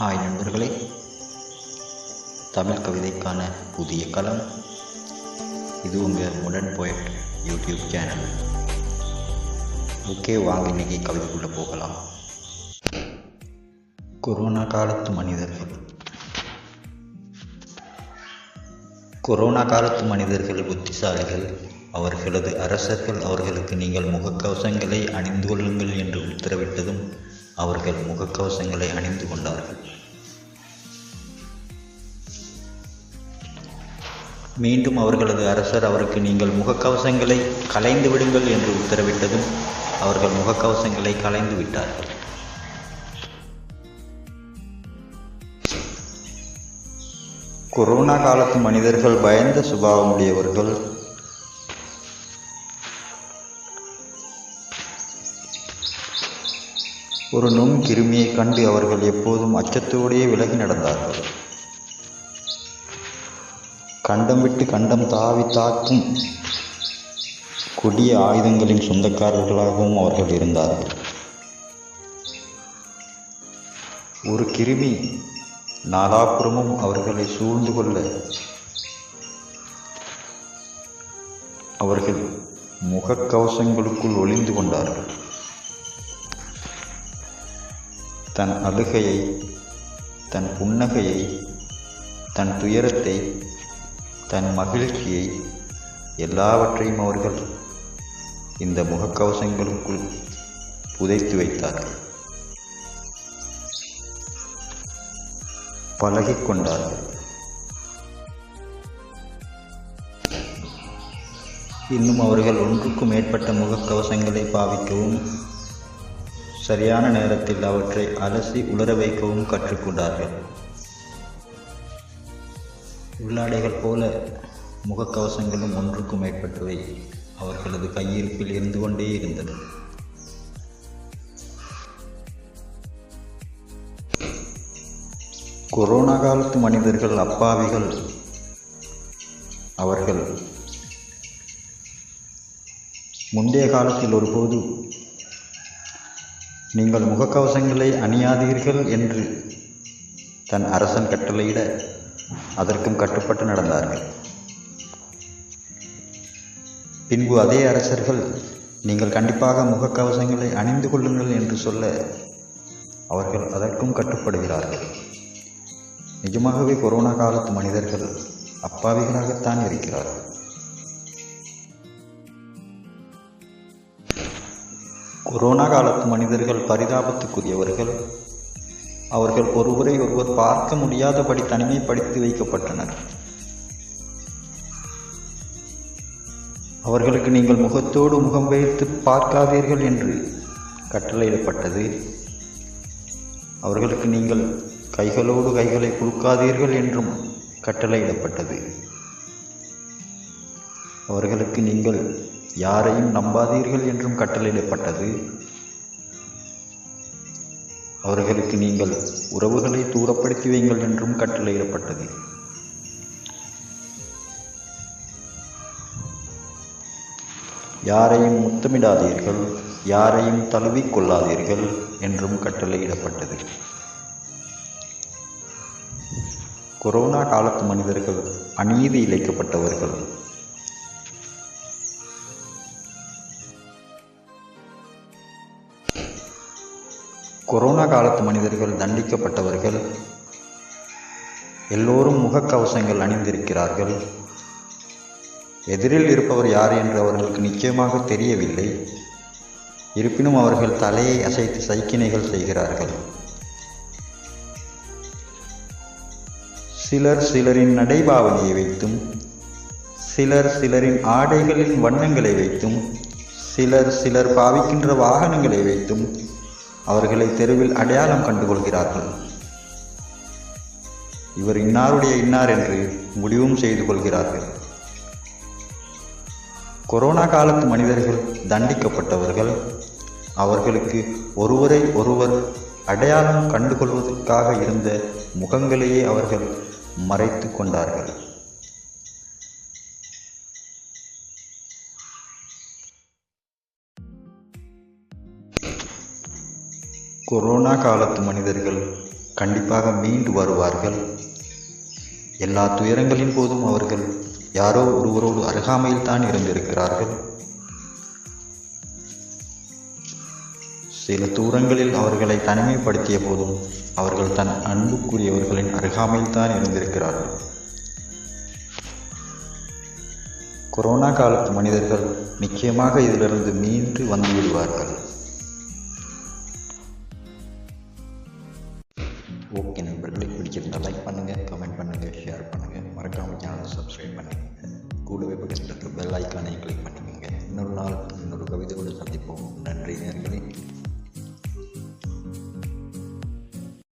Hi நண்பர்களே. தமிழ் கவிதைக்கான புதிய களம். இது உங்கள் முடன் போயட் யூடியூப் சேனல். ஓகே வாங்க இன்னைக்கு கவிதைக்குள்ளே போகலாம். கொரோனா காலத்து மனிதர்கள். கொரோனா காலத்து மனிதர்கள் புத்திசாலிகள் அவர்களது அரசர்கள் அவர்களுக்கு நீங்கள் முகக்கவசங்களை அணிந்து கொள்ளுங்கள் என்று உத்தரவிட்டதும் அவர்கள் முகக்கவசங்களை அணிந்து கொண்டார்கள். மீண்டும் அவர்களது அரசர் அவருக்கு நீங்கள் முகக்கவசங்களை கலைந்து விடுங்கள் என்று உத்தரவிட்டதும் அவர்கள் முகக்கவசங்களை கலைந்து விட்டார்கள். கொரோனா காலத்து மனிதர்கள் பயந்த சுபாவம் உடையவர்கள். ஒரு நுண் கிருமியை கண்டு அவர்கள் எப்போதும் அச்சத்தோடையே விலகி நடந்தார்கள். கண்டம் விட்டு கண்டம் தாவி தாக்கும் கொடிய ஆயுதங்களின் சொந்தக்காரர்களாகவும் அவர்கள் இருந்தார்கள். ஒரு கிருமி நாலாபுறமும் அவர்களை சூழ்ந்து கொள்ள அவர்கள் முகக்கவசங்களுக்குள் ஒளிந்து கொண்டார்கள். தன் அழுகையை தன் புன்னகையை தன் துயரத்தை தன் மகிழ்ச்சியை எல்லாவற்றையும் அவர்கள் இந்த முகக்கவசங்களுக்குள் புதைத்து வைத்தார்கள். பழகிக் கொண்டார்கள். இன்னும் அவர்கள் ஒன்றுக்கும் மேற்பட்ட முகக்கவசங்களை பாவிக்கவும் சரியான நேரத்தில் அவற்றை அலசி உலர வைக்கவும் கற்றுக்கொண்டார்கள். உள்ளாடைகள் போல முகக்கவசங்களும் ஒன்றுக்கும் மேற்பட்டவை. அவர்களது கையிருப்பில் இருந்து கொண்டே இருந்தது கொரோனா காலத்து மனிதர்கள் அப்பாவிகள் அவர்கள் முந்தைய காலத்தில் ஒருபோது நீங்கள் முகக்கவசங்களை அணியாதீர்கள் என்று தன் அரசன் கட்டளையிட அதற்கும் கட்டுப்பட்டு நடந்தார்கள். பின்பு அதே அரசர்கள் நீங்கள் கண்டிப்பாக முகக்கவசங்களை அணிந்து கொள்ளுங்கள் என்று சொல்ல அவர்கள் அதற்கும் கட்டுப்படுகிறார்கள். நிஜமாகவே கொரோனா காலத்து மனிதர்கள் அப்பாவிகளாகத்தான் இருக்கிறார்கள். கொரோனா காலத்து மனிதர்கள் பரிதாபத்துக்குரியவர்கள் அவர்கள் ஒருவரை ஒருவர் பார்க்க முடியாதபடி தனிமைப்படுத்தி வைக்கப்பட்டனர். அவர்களுக்கு நீங்கள் முகத்தோடு முகம் வைத்து பார்க்காதீர்கள் என்று கட்டளையிடப்பட்டது. அவர்களுக்கு நீங்கள் கைகளோடு கைகளை குலுக்காதீர்கள் என்றும் கட்டளையிடப்பட்டது. அவர்களுக்கு நீங்கள் யாரையும் நம்பாதீர்கள் என்றும் கட்டளையிடப்பட்டது. அவர்களுக்கு நீங்கள் உறவுகளை தூரப்படுத்தி வைங்கள் என்றும் கட்டளையிடப்பட்டது. யாரையும் முத்தமிடாதீர்கள் யாரையும் தழுவிக்கொள்ளாதீர்கள் என்றும் கட்டளையிடப்பட்டது. கொரோனா காலத்து மனிதர்கள் அநீதி இழைக்கப்பட்டவர்கள் கொரோனா காலத்து மனிதர்கள் தண்டிக்கப்பட்டவர்கள் எல்லோரும் முகக்கவசங்கள் அணிந்திருக்கிறார்கள். எதிரில் இருப்பவர் யார் என்று அவர்களுக்கு நிச்சயமாக தெரியவில்லை. இருப்பினும் அவர்கள் தலையை அசைத்து சைக்கினைகள் செய்கிறார்கள். சிலர் சிலரின் நடைபாவனையை வைத்தும் சிலர் சிலரின் ஆடைகளின் வண்ணங்களை வைத்தும் சிலர் சிலர் பாவிக்கின்ற வாகனங்களை வைத்தும் அவர்களை தெருவில் அடையாளம் கண்டுகொள்கிறார்கள். இவர் இன்னாருடைய இன்னார் என்று முடிவும் செய்து கொள்கிறார்கள். கொரோனா காலத்து மனிதர்கள் தண்டிக்கப்பட்டவர்கள் அவர்களுக்கு ஒருவரை ஒருவர் அடையாளம் கண்டுகொள்வதற்காக இருந்த முகங்களையே அவர்கள் மறைத்து கொண்டார்கள். கொரோனா காலத்து மனிதர்கள் கண்டிப்பாக மீண்டு வருவார்கள். எல்லா துயரங்களின் போதும் அவர்கள் யாரோ ஒருவரோடு அருகாமையில் தான் இருந்திருக்கிறார்கள். சில தூரங்களில் அவர்களை தனிமைப்படுத்திய போதும் அவர்கள் தன் அன்புக்குரியவர்களின் அருகாமையில் தான் இருந்திருக்கிறார்கள். கொரோனா காலத்து மனிதர்கள் நிச்சயமாக இதிலிருந்து மீண்டு வந்துவிடுவார்கள் சேனலை சப்ஸ்கிரைப் பண்ணிக்கோங்க. கூடவே பக்கத்தில் பெல் ஐக்கானை கிளிக் பண்ணிக்கோங்க. இன்னொரு நாள் இன்னொரு கவிதை கூட சந்திப்போம். நன்றி நேர்களே.